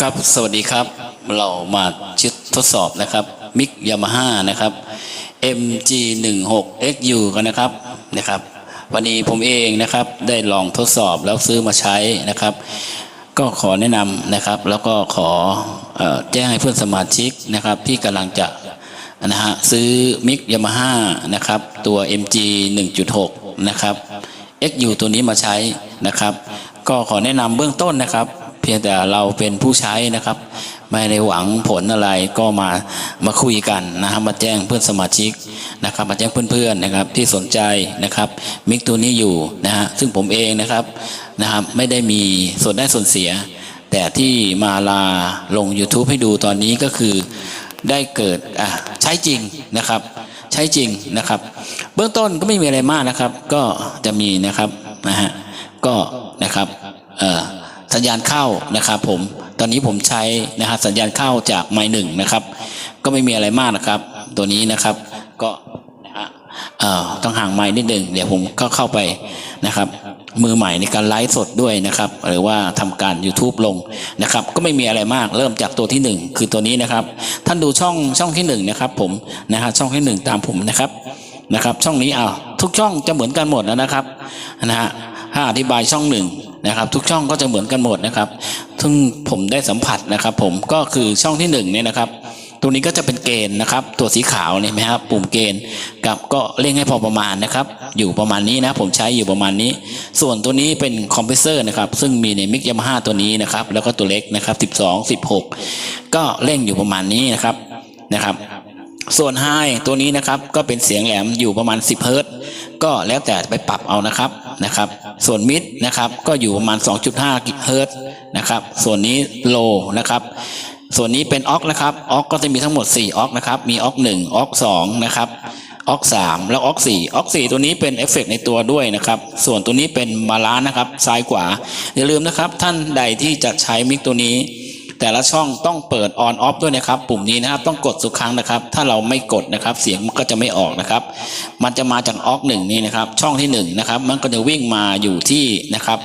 ครับสวัสดีครับ เรามาชิดทดสอบนะครับมิกยามาฮ่านะครับ MG 1 6 XU กันนะครับนะครับ วันนี้ผมเองนะครับได้ลองทดสอบแล้วซื้อมาใช้นะครับ ก็ขอแนะนำนะครับ แล้วก็ขออแจ้งให้เพื่อนสมาชิกนะครับ ที่กำลังจะนะฮะซื้อมิกยามาฮ่านะครับ ตัว MG 1.6 นะครับ XU ตัวนี้มาใช้นะครับ ก็ขอแนะนำเบื้องต้นนะครับ เพียงแต่เราเป็นผู้ใช้นะครับ ไม่ได้หวังผลอะไรก็มามาคุยกันนะครับมาแจ้งเพื่อนสมาชิกนะครับมาแจ้งเพื่อนๆนะครับที่สนใจนะครับมิกตัวนี้อยู่นะฮะซึ่งผมเองนะครับนะครับไม่ได้มีส่วนได้ส่วนเสีย แต่ที่มาลาลง YouTube ให้ดูตอนนี้ก็คือได้เกิดอะใช้จริงนะครับ ใช้จริงนะครับ เบื้องต้นก็ไม่มีอะไรมากนะครับ ก็จะมีนะครับนะฮะก็นะครับเอ่อ สัญญาณเข้านะครับผมตอนนี้ผมใช้นะฮะสัญญาณเข้าจากไมค์หนึ่งนะครับ ก็ไม่มีอะไรมากนะครับ ตัวนี้นะครับก็นะฮะเอ่อต้องห่างไมค์นิดหนึ่งเดี๋ยวผมก็เข้าไปนะครับ มือใหม่ในการไลฟ์สดด้วยนะครับ หรือว่าทำการ YouTube ลงนะครับ ก็ไม่มีอะไรมากเริ่มจากตัวที่หนึ่งคือตัวนี้นะครับ ท่านดูช่องช่องที่หนึ่งนะครับผมนะฮะช่องที่หนึ่งตามผมนะครับนะครับ ช่องนี้อ่าทุกช่องจะเหมือนกันหมดนะครับนะฮะถ้าอธิบายช่องหนึ่ง นะครับ ทุกช่องก็จะเหมือนกันหมดนะครับซึ่งผมได้สัมผัสนะครับ ผมก็คือช่องที่หนึ่งเนี่ยนะครับตัวนี้ก็จะเป็นเกณฑ์นะครับ ตัวสีขาวเนี่ยไหมครับปุ่มเกณฑ์กับก็เร่งให้พอประมาณนะครับ อยู่ประมาณนี้นะผมใช้อยู่ประมาณนี้ ส่วนตัวนี้เป็นคอมเพรสเซอร์นะครับ ซึ่งมีในมิกยามาฮ่าตัวนี้นะครับ แล้วก็ตัวเล็กนะครับ 12 16 ก็เร่งอยู่ประมาณนี้นะครับนะครับ ส่วนไฮตัวนี้นะครับก็เป็นเสียงแหลมอยู่ประมาณ 10เฮิรตซ์ ก็แล้วแต่ไปปรับเอานะครับนะครับ ส่วนมิดนะครับก็อยู่ประมาณ 2.5เฮิรตซ์นะครับ ส่วนนี้โลนะครับ ส่วนนี้เป็นออกนะครับออกก็จะมีทั้งหมด 4ออกนะครับ มีออก1ออก2นะครับออก3แล้วออก4ออก4ตัวนี้เป็นเอฟเฟกต์ในตัวด้วยนะครับ ส่วนตัวนี้เป็นบาลานนะครับซ้ายขวาอย่าลืมนะครับ ท่านใดที่จะใช้มิกตัวนี้ แต่ละช่องต้องเปิด on off ด้วยนะครับ ปุ่มนี้นะครับต้องกดสุกครั้งนะครับ ถ้าเราไม่กดนะครับ เสียงมันก็จะไม่ออกนะครับ มันจะมาจากออกหนึ่งนี่นะครับ ช่องที่หนึ่งนะครับ มันก็จะวิ่งมาอยู่ที่นะครับ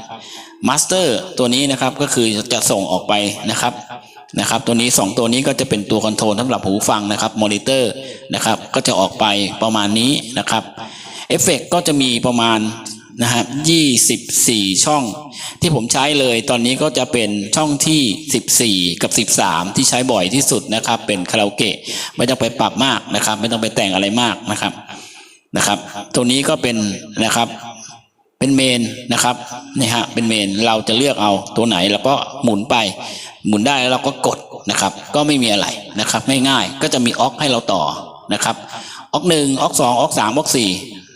มาสเตอร์ตัวนี้นะครับก็คือจะส่งออกไปนะครับนะครับ ตัวนี้ 2 ตัวนี้ก็จะเป็นตัวคอนโทรลสำหรับหูฟังนะครับมอนิเตอร์นะครับ ก็จะออกไปประมาณนี้นะครับเอฟเฟกก็จะมีประมาณ นะครับ24ช่อง ที่ผมใช้เลยตอนนี้ก็จะเป็นช่องที่14กับ13ที่ใช้บ่อยที่สุดนะครับ เป็นคาราโอเกะไม่ต้องไปปรับมากนะครับ ไม่ต้องไปแต่งอะไรมากนะครับนะครับตัวนี้ก็เป็นนะครับเป็นเมนนะครับนี่ฮะเป็นเมนเราจะเลือกเอาตัวไหนแล้วก็หมุนไป หมุนได้แล้วเราก็กดนะครับ ก็ไม่มีอะไรนะครับง่ายๆก็จะมีออกให้เราต่อนะครับออกหนึ่งออกสองออกสามออกสี่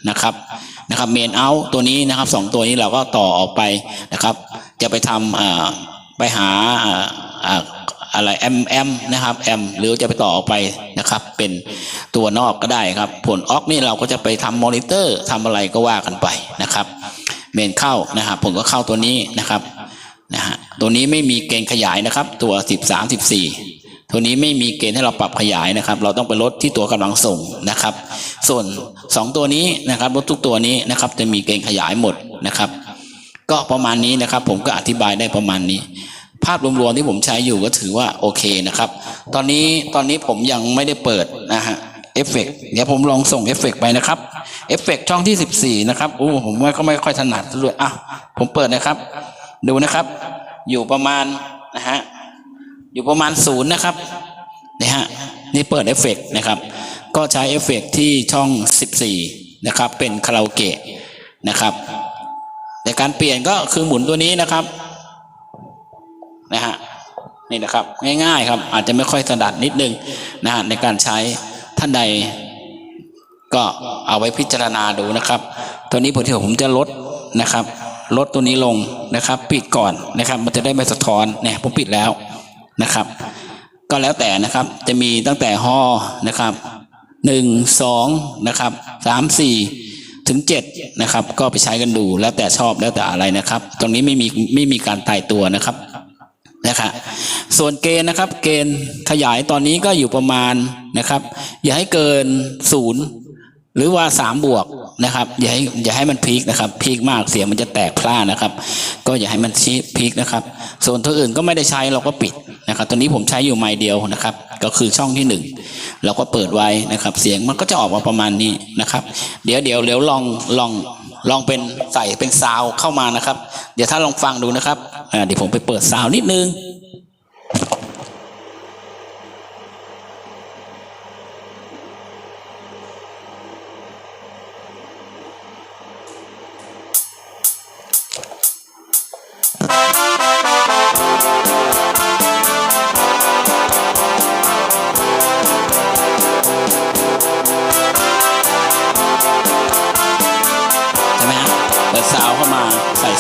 นะครับ นะครับเมนเอาตัวนี้นะครับสองตัวนี้เราก็ต่อออกไปนะครับ จะไปทำไปหาอ่าอ่าอะไรแอมแอมนะครับแอมหรือจะไปต่อออกไปนะครับ เป็นตัวนอกก็ได้ครับ ผลออกนี่เราก็จะไปทำมอนิเตอร์ทำอะไรก็ว่ากันไปนะครับ เมนเข้านะครับผมก็เข้าตัวนี้นะครับนะฮะตัวนี้ไม่มีเกณฑ์ขยายนะครับ ตัว 13 14 ตัวนี้ไม่มีเกณฑ์ให้เราปรับขยายนะครับ เราต้องไปลดที่ตัวกำลังส่งนะครับ ส่วน 2 ตัวนี้นะครับรถทุกตัวนี้นะครับ จะมีเกณฑ์ขยายหมดนะครับ ก็ประมาณนี้นะครับ ผมก็อธิบายได้ประมาณนี้ ภาพรวมๆที่ผมใช้อยู่ก็ถือว่าโอเคนะครับ ตอนนี้ตอนนี้ผมยังไม่ได้เปิดนะฮะเอฟเฟกเดี๋ยวผมลองส่งเอฟเฟกไปนะครับเอฟเฟกช่องที่ 14 นะครับโอ้ผมว่าก็ไม่ค่อยถนัดด้วยอะผมเปิดนะครับ ดูนะครับ อยู่ประมาณนะฮะ อยู่ประมาณศูนย์นะครับนี่ฮะนี่เปิดเอฟเฟกนะครับ ก็ใช้เอฟเฟกที่ช่อง 14 นะครับ เป็นคาราโอเกะนะครับในการเปลี่ยนก็คือหมุนตัวนี้นะครับนะฮะนี่นะครับ ง่ายๆครับ อาจจะไม่ค่อยถนัดนิดนึงนะฮะในการใช้ท่านใด ก็เอาไว้พิจารณาดูนะครับ ตัวนี้ผมที่ผมจะลดนะครับ ลดตัวนี้ลงนะครับ ปิดก่อนนะครับ มันจะได้ไม่สะท้อนเนี่ยผมปิดแล้ว นะครับ ก็แล้วแต่นะครับจะมีตั้งแต่ห่อนะครับหนึ่งสองนะครับสามสี่ถึงเจ็ดนะครับ ก็ไปใช้กันดูแล้วแต่ชอบแล้วแต่อะไรนะครับ ตรงนี้ไม่มีไม่มีการตายตัวนะครับนะครับส่วนเกณฑ์นะครับ เกณฑ์ขยายตอนนี้ก็อยู่ประมาณนะครับ อย่าให้เกินศูนย์ หรือว่าสามบวกนะครับ อย่าให้อย่าให้มันพีคนะครับ พีคมากเสียงมันจะแตกพล่านะครับ ก็อย่าให้มันชี้พีคนะครับ ส่วนตัวอื่นก็ไม่ได้ใช้เราก็ปิดนะครับ ตัวนี้ผมใช้อยู่ไมค์เดียวนะครับ ก็คือช่องที่หนึ่งเราก็เปิดไว้นะครับ เสียงมันก็จะออกมาประมาณนี้นะครับ เดี๋ยวเดี๋ยวเดี๋ยวลองลองลองเป็นใส่เป็นซาวเข้ามานะครับ เดี๋ยวถ้าลองฟังดูนะครับเดี๋ยวผมไปเปิดซาวนิดนึง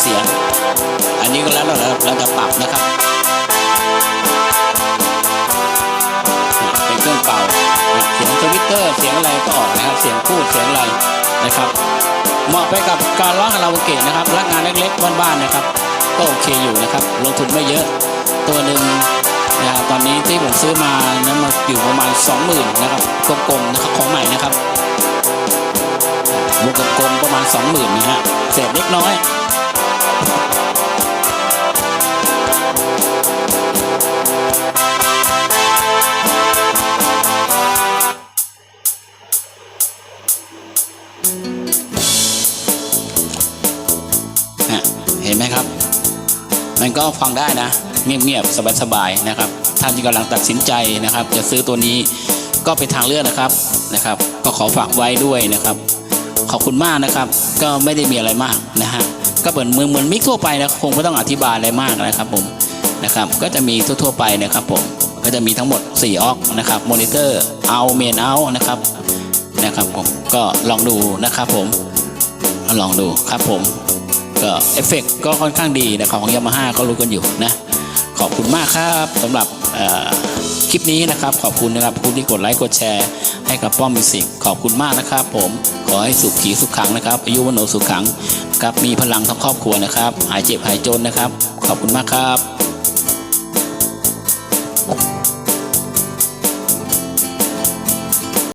เสียง อันนี้ก็แล้วเราเราจะปรับนะครับ เป็นเครื่องเป่า เสียงทวิตเตอร์เสียงอะไรก็ออกนะครับ เสียงพูดเสียงอะไรนะครับ เหมาะไปกับการร้องคาราโอเกะนะครับรักงานเล็กๆบ้านๆนะครับ ก็โอเคอยู่นะครับ ลงทุนไม่เยอะตัวหนึ่งนะครับตอนนี้ที่ผมซื้อมานั้นมาอยู่ประมาณ 20,000นะครับกลมๆนะครับของใหม่นะครับวงกลมประมาณ 20,000นะฮะเศษเล็กน้อย ห็นไหมครับ มันก็ฟังได้นะ เงียบๆสบายๆนะครับ ท่านที่กำลังตัดสินใจนะครับ จะซื้อตัวนี้ก็เป็นทางเลือกนะครับนะครับ ก็ขอฝากไว้ด้วยนะครับ ขอบคุณมากนะครับ ก็ไม่ได้มีอะไรมากนะฮะก็เหมือนเหมือนเหมือนมิกทั่วไปนะคงไม่ต้องอธิบายอะไรมากนะครับผมนะครับ ก็จะมีทั่วๆไปนะครับผมก็จะมีทั้งหมด 4ออกนะครับมอนิเตอร์เอาเมนเอานะครับนะครับผมก็ลองดูนะครับผมลองดูครับผม เอฟเฟกต์ก็ค่อนข้างดีนะของยามาฮ่าก็รู้กันอยู่นะ ขอบคุณมากครับสำหรับคลิปนี้นะครับ ขอบคุณนะครับผู้ที่กดไลค์กดแชร์ ให้กับป้อมมิวสิกขอบคุณมากนะครับ ผมขอให้สุขขีสุขขังนะครับอายุวันโนสุขขังครับมีพลังทั้งครอบครัวนะครับ หายเจ็บหายจนนะครับ ขอบคุณมากครับ